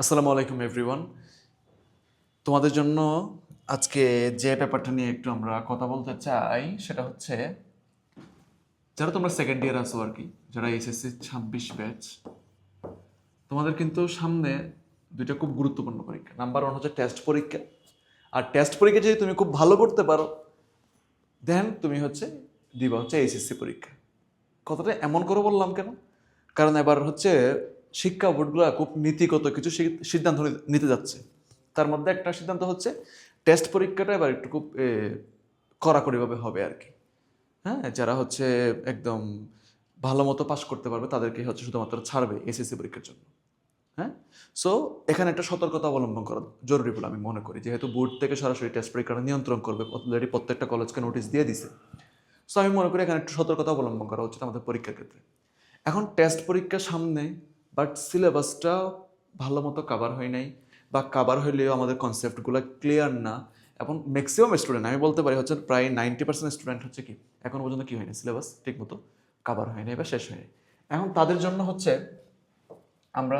আসসালামু আলাইকুম এভরিওয়ান তোমাদের জন্য আজকে যে ব্যাপারটা নিয়ে একটু আমরা কথা বলতে চাই, সেটা হচ্ছে, যারা তোমরা সেকেন্ড ইয়ার আছো আর কি, যারা এসএসসি ছাব্বিশ ব্যাচ তোমাদের কিন্তু সামনে দুইটা খুব গুরুত্বপূর্ণ পরীক্ষা। নাম্বার ওয়ান হচ্ছে টেস্ট পরীক্ষা। আর টেস্ট পরীক্ষা যদি তুমি খুব ভালো করতে পারো দেন তুমি হচ্ছে দিবা হচ্ছে এইচএসসি পরীক্ষা। কথাটা এমন করে বললাম কেন? কারণ এবার হচ্ছে শিক্ষা বোর্ডগুলো খুব নীতিগত কিছু সিদ্ধান্ত নিতে যাচ্ছে। তার মধ্যে একটা সিদ্ধান্ত হচ্ছে, টেস্ট পরীক্ষাটা এবার একটু খুব কড়াকড়িভাবে হবে আর কি হ্যাঁ যারা হচ্ছে একদম ভালো মতো পাশ করতে পারবে, তাদেরকে হচ্ছে শুধুমাত্র ছাড়বে এসএসসি পরীক্ষার জন্য। হ্যাঁ সো এখানে একটা সতর্কতা অবলম্বন করা জরুরি বলে আমি মনে করি। যেহেতু বোর্ড থেকে সরাসরি টেস্ট পরীক্ষাটা নিয়ন্ত্রণ করবে অলরেডি প্রত্যেকটা কলেজকে নোটিশ দিয়ে দিছে। সো আমি মনে করি এখানে একটু সতর্কতা অবলম্বন করা উচিত আমাদের পরীক্ষার ক্ষেত্রে। এখন টেস্ট পরীক্ষা সামনে বাট সিলেবাসটা ভালো মতো কাভার হয় নাই বা কাভার হইলেও আমাদের কনসেপ্টগুলো ক্লিয়ার না। এখন ম্যাক্সিমাম স্টুডেন্ট আমি বলতে পারি হচ্ছে প্রায় নাইনটি পার্সেন্ট স্টুডেন্ট হচ্ছে কি, এখন পর্যন্ত কি হয়নি সিলেবাস ঠিক মতো কাভার হয়নি বা শেষ হয়নি এখন তাদের জন্য হচ্ছে আমরা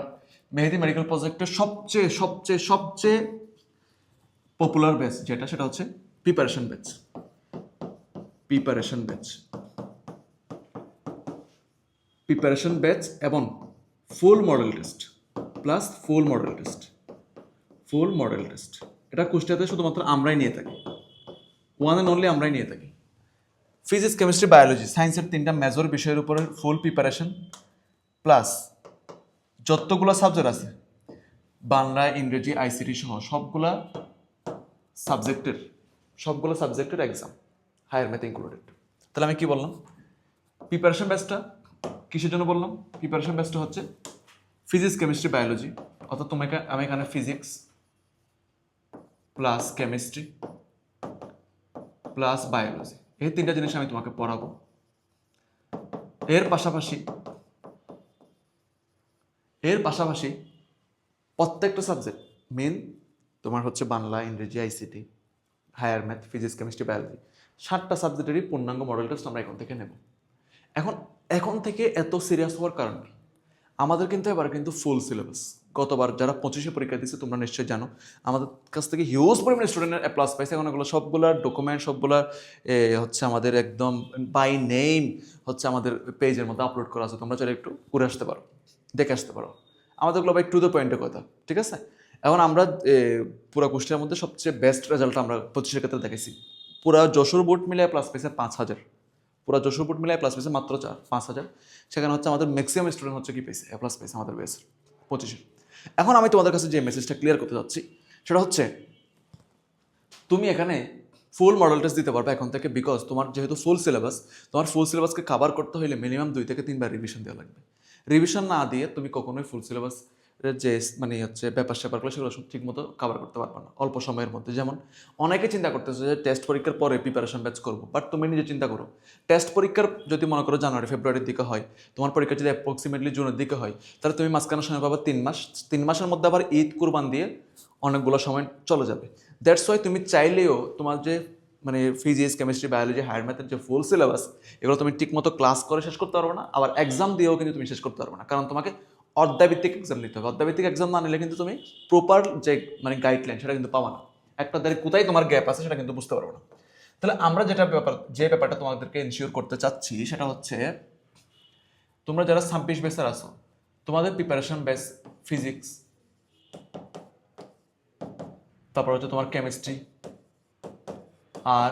মেহেদি মেডিকেল প্রজেক্টের সবচেয়ে সবচেয়ে সবচেয়ে পপুলার ব্যাচ যেটা, সেটা হচ্ছে preparation batch preparation batch preparation batch এবং full model test plus full model test full model test এটা কুষ্টিয়াতে শুধুমাত্র আমরাই নিয়ে থাকি। ওয়ান অ্যান্ড অনলি আমরাই নিয়ে থাকি। ফিজিক্স কেমিস্ট্রি বায়োলজি সায়েন্সের তিনটা মেজর বিষয়ের উপরে ফুল প্রিপারেশন প্লাস যতগুলো সাবজেক্ট আছে, বাংলা, ইংরেজি আইসিটি সহ সবগুলা সাবজেক্টের সবগুলো সাবজেক্টের এক্সাম হায়ার ম্যাথ ইনক্লুডেড তাহলে আমি কি বললাম? প্রিপারেশন ব্যাচটা কিসের জন্য বললাম? প্রিপারেশন ব্যাচটা হচ্ছে ফিজিক্স কেমিস্ট্রি বায়োলজি অর্থাৎ তোমাকে আমি এখানে physics plus chemistry plus biology এই তিনটা জিনিস আমি তোমাকে পড়াবো। এর পাশাপাশি এর পাশাপাশি প্রত্যেকটা সাবজেক্ট মেন তোমার হচ্ছে বাংলা, ইংরেজি ICT higher math physics chemistry biology সাতটা সাবজেক্টেরই পূর্ণাঙ্গ মডেল টেস্ট আমরা এখন থেকে নেব। এখন এখন থেকে এত সিরিয়াস হওয়ার কারণ কি? আমাদের কিন্তু এবার কিন্তু ফুল সিলেবাস গতবার যারা পঁচিশে পরীক্ষা দিচ্ছে তোমরা নিশ্চয়ই জানো। আমাদের কাছ থেকে হিউজ পরিমাণে স্টুডেন্টের প্লাস পাইছে। এখন এগুলো সবগুলার ডকুমেন্ট সবগুলার হচ্ছে আমাদের একদম বাই নেম হচ্ছে আমাদের পেজের মধ্যে আপলোড করা আছে। তোমরা চাইলে একটু ঘুরে আসতে পারো, দেখে আসতে পারো। আমাদেরগুলো বাই টু দ্য পয়েন্টের কথা, ঠিক আছে? এখন আমরা পুরো কুষ্টিয়ার মধ্যে সবচেয়ে বেস্ট রেজাল্ট আমরা পঁচিশের ক্ষেত্রে দেখেছি। পুরা যশোর বোর্ড মিলে প্লাস পেয়েছে পাঁচ হাজার। পুরো যশোর বোর্ড মিলে প্লাস পেয়েছে মাত্র চার, পাঁচ হাজার। সেখানে হচ্ছে আমাদের ম্যাক্সিমাম স্টুডেন্ট হচ্ছে কি পেয়েছে? এ প্লাস পেয়েছে আমাদের বেস পঁচিশে। এখন আমি তোমাদের কাছে যে মেসেজটা ক্লিয়ার করতে যাচ্ছি, সেটা হচ্ছে, তুমি এখানে ফুল মডেল টেস্ট দিতে পারবে এখন থেকে বিকজ তোমার যেহেতু ফুল সিলেবাস তোমার ফুল সিলেবাসকে কাভার করতে হলে মিনিমাম দুই থেকে তিনবার রিভিশন দেওয়া লাগবে। রিভিশন না দিয়ে তুমি কখনোই ফুল সিলেবাস যে মানে হচ্ছে ব্যাপার স্যাপারগুলো সেগুলো সব ঠিক মতো কাভার করতে পারবে না, অল্প সময়ের মধ্যে। যেমন অনেকে চিন্তা করতেছে যে টেস্ট পরীক্ষার পরে প্রিপারেশন ব্যাচ করব বাট তুমি নিজে চিন্তা করো টেস্ট পরীক্ষার যদি মনে করো জানুয়ারি, ফেব্রুয়ারির দিকে হয়, তোমার পরীক্ষা যদি অ্যাপ্রক্সিমেটলি জুনের দিকে হয়, তাহলে তুমি মাঝখানে সময় পাবা তিন মাস, তিন মাসের মধ্যে আবার ঈদ কুরবান দিয়ে অনেকগুলো সময় চলে যাবে। দ্যাটস ওয়াই তুমি চাইলেও তোমার যে মানে ফিজিক্স কেমিস্ট্রি বায়োলজি হায়ার ম্যাথের যে ফুল সিলেবাস এগুলো তুমি ঠিক মতো ক্লাস করে শেষ করতে পারবে না, আবার এক্সাম দিয়েও কিন্তু তুমি শেষ করতে পারবে না, কারণ তোমাকে অধ্যায়ভিত্তিক এক্সাম নিতে হবে। অধ্যায়ভিত্তিক এক্সাম না নিলে কিন্তু তুমি প্রপার যে মানে গাইডলাইন সেটা কিন্তু পাবা না। একটা দ্বারে কোথায় তোমার গ্যাপ আছে সেটা কিন্তু বুঝতে পারব না। তাহলে আমরা যেটা ব্যাপার, যে ব্যাপারটা তোমাদেরকে ইনশিওর করতে চাচ্ছি সেটা হচ্ছে, তোমরা যারা ছাব্বিশ বেসের আছো, তোমাদের প্রিপারেশন বেস ফিজিক্স তারপর হচ্ছে তোমার কেমিস্ট্রি আর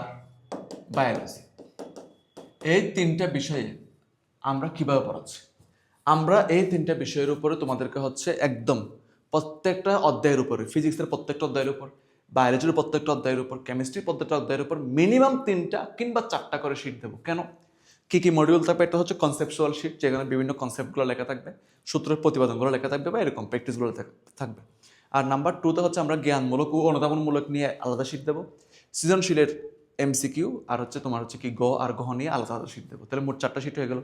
বায়োলজি এই তিনটা বিষয়ে আমরা কীভাবে পড়াচ্ছি? আমরা এই তিনটা বিষয়ের উপরে তোমাদেরকে হচ্ছে একদম প্রত্যেকটা অধ্যায়ের উপরে ফিজিক্সের প্রত্যেকটা অধ্যায়ের উপর বায়োলজির প্রত্যেকটা অধ্যায়ের উপর কেমিস্ট্রির প্রত্যেকটা অধ্যায়ের উপর মিনিমাম তিনটা কিংবা চারটা করে শিট দেবো। কেন? কী কী মডিউল থাকবে? একটা হচ্ছে কনসেপচুয়াল শিট যেখানে বিভিন্ন কনসেপ্টগুলো লেখা থাকবে, সূত্রের প্রতিপাদনগুলো লেখা থাকবে বা এরকম প্র্যাকটিসগুলো থাকবে। আর নাম্বার টুতে হচ্ছে আমরা জ্ঞানমূলক ও অনুধাবনমূলক নিয়ে আলাদা শিট দেবো। সৃজনশীলের এমসিকিউ আর হচ্ছে তোমার হচ্ছে কি গ আর গহ নিয়ে আলাদা আলাদা শিট দেবো। তাহলে মোট চারটা শিট হয়ে গেল।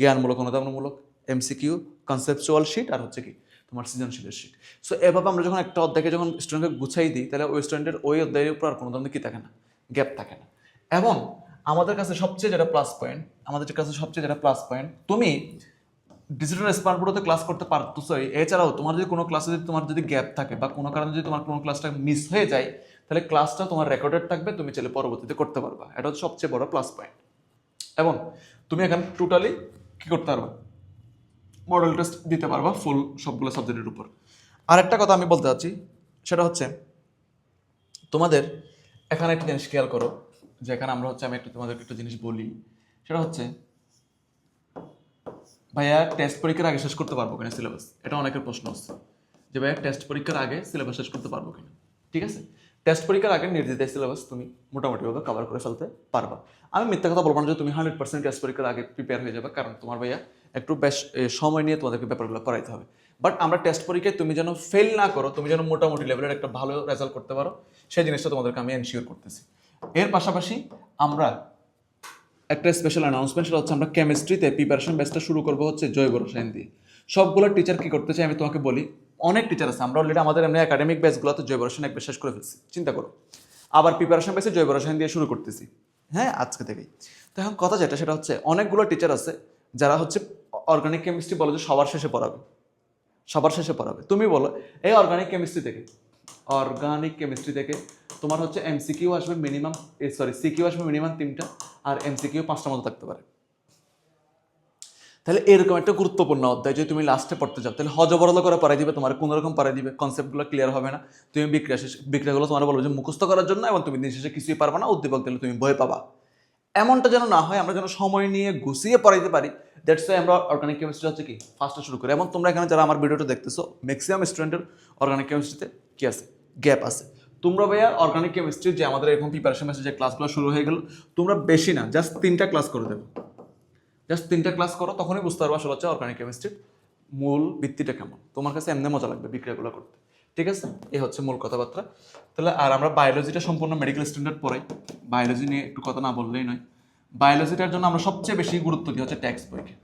জ্ঞানমূলক, অনুধাবনমূলক এমসিকিউ কনসেপচুয়াল শিট আর হচ্ছে কি তোমার সৃজনশীলের শিট সো এভাবে আমরা যখন একটা অধ্যায়কে যখন স্টুডেন্টকে গুছাই দিই, তাহলে ওই স্টুডেন্টের ওই অধ্যায়ের উপর আর কোনো ধরনের কি থাকে না? গ্যাপ থাকে না। এবং আমাদের কাছে সবচেয়ে যেটা প্লাস পয়েন্ট আমাদের কাছে সবচেয়ে যেটা প্লাস পয়েন্ট তুমি ডিজিটাল স্মার্টবোর্ডে ক্লাস করতে পারতোই এছাড়াও তোমার যদি কোনো ক্লাসে যদি তোমার যদি গ্যাপ থাকে বা কোনো কারণে যদি তোমার কোনো ক্লাসটা মিস হয়ে যায়, তাহলে ক্লাসটা তোমার রেকর্ডেড থাকবে, তুমি চাইলে পরবর্তীতে করতে পারবা। এটা হচ্ছে সবচেয়ে বড় প্লাস পয়েন্ট এবং তুমি এখানে টোটালি কী করতে পারবা? মডেল টেস্ট দিতে পারবা ফুল সবগুলো সাবজেক্টের উপর। আরেকটা কথা আমি বলতে চাচ্ছি, সেটা হচ্ছে তোমাদের এখানে একটা জিনিস খেয়াল করো যে এখানে আমরা হচ্ছে আমি একটু তোমাদেরকে একটা জিনিস বলি, সেটা হচ্ছে ভাইয়া টেস্ট পরীক্ষার আগে শেষ করতে পারব কিনা সিলেবাস এটা অনেকের প্রশ্ন হচ্ছে যে ভাইয়া টেস্ট পরীক্ষার আগে সিলেবাস শেষ করতে পারব কিনা। ঠিক আছে? টেস্ট পরীক্ষার আগে নির্দিষ্ট সিলেবাস তুমি মোটামুটিভাবে কভার করে ফেলতে পারবা। আমি মিথ্যা কথা বলব না যে তুমি হান্ড্রেড পার্সেন্ট টেস্ট পরীক্ষার আগে প্রিপেয়ার হয়ে যাবে, কারণ তোমার ভাইয়া একটু বেশ সময় নিয়ে তোমাদেরকে ব্যাপারগুলো করাইতে হবে। বাট আমরা টেস্ট পরীক্ষায় তুমি যেন ফেল না করো, তুমি যেন মোটামুটি লেভেলের একটা ভালো রেজাল্ট করতে পারো, সেই জিনিসটা তোমাদেরকে আমি এনশিওর করতেছি। এর পাশাপাশি আমরা একটা স্পেশাল অ্যানাউন্সমেন্ট সেটা হচ্ছে আমরা কেমিস্ট্রিতে প্রিপারেশন ব্যাচটা শুরু করব হচ্ছে জৈব রসায়ন দিয়ে। সবগুলো টিচার কি করতে চাই আমি তোমাকে বলি। অনেক টিচার আছে, আমরা অলরেডি আমাদের এমনি একাডেমিক ব্যাচগুলোতে জৈব রসায়ন একবার শেষ করে ফেলছি, চিন্তা করো। আবার প্রিপারেশন ব্যাচে জৈব রসায়ন দিয়ে শুরু করতেছি। হ্যাঁ আজকে থেকেই। তো এখন কথা যেটা, সেটা হচ্ছে অনেকগুলো টিচার আছে, যারা হচ্ছে অর্গানিক কেমিস্ট্রি বলে যে সবার শেষে পড়াবে। সবার শেষে পড়াবে। তুমি বলো, এই অর্গানিক কেমিস্ট্রি থেকে অর্গানিক কেমিস্ট্রি থেকে তোমার হচ্ছে এমসিকিউ আসবে মিনিমাম সরি সিকিউ আসবে মিনিমাম তিনটা, আর এমসিকিউ পাঁচটা মতো থাকতে পারে। তাহলে এরকম একটা গুরুত্বপূর্ণ অধ্যায় যদি তুমি লাস্টে পড়তে চাও তাহলে হজবরল করে পড়াই দিবে, তোমার কোনো রকম পড়াই দিবে কনসেপ্টগুলো ক্লিয়ার হবে না। তুমি বিক্রিয়া শেষ, বিক্রিয়াগুলো তোমার বলবে যে মুখস্থ করার জন্য এবং তুমি দিন শেষে কিছুই পারবে না, উদ্দীপক দিলে তুমি ভয় পাবা। এমনটা যেন না হয়, আমরা যেন সময় নিয়ে গুছিয়ে পড়াইতে পারি। দ্যাটস ওয়াই আমরা অর্গানিক কেমিস্ট্রি হচ্ছে কি ফার্স্টে শুরু করি। এবং তোমরা এখানে যারা আমার ভিডিওটা দেখতেছো ম্যাক্সিমাম স্টুডেন্টের অর্গানিক কেমিস্ট্রিতে কি আছে? গ্যাপ আছে। তোমরা ভাইয়া অর্গানিক কেমিস্ট্রির যে আমাদের এরকম প্রিপারেশন আছে যে ক্লাসগুলো শুরু হয়ে গেল, তোমরা বেশি না জাস্ট তিনটা ক্লাস করে দেবে। জাস্ট তিনটা ক্লাস করো, তখনই বুঝতে পারব আসলে হচ্ছে অর্গানিক কেমিস্ট্রির মূল ভিত্তিটা কেমন। তোমার কাছে এমনি মজা লাগবে বিক্রিয়াগুলো করতে। ঠিক আছে? এ হচ্ছে মূল কথাবার্তা। তাহলে আর আমরা বায়োলজিটা সম্পূর্ণ মেডিকেল স্ট্যান্ডার্ড পড়াই। বায়োলজি নিয়ে একটু কথা না বললেই নয়। বায়োলজিটার জন্য আমরা সবচেয়ে বেশি গুরুত্ব দিই হচ্ছে ট্যাক্স বইকে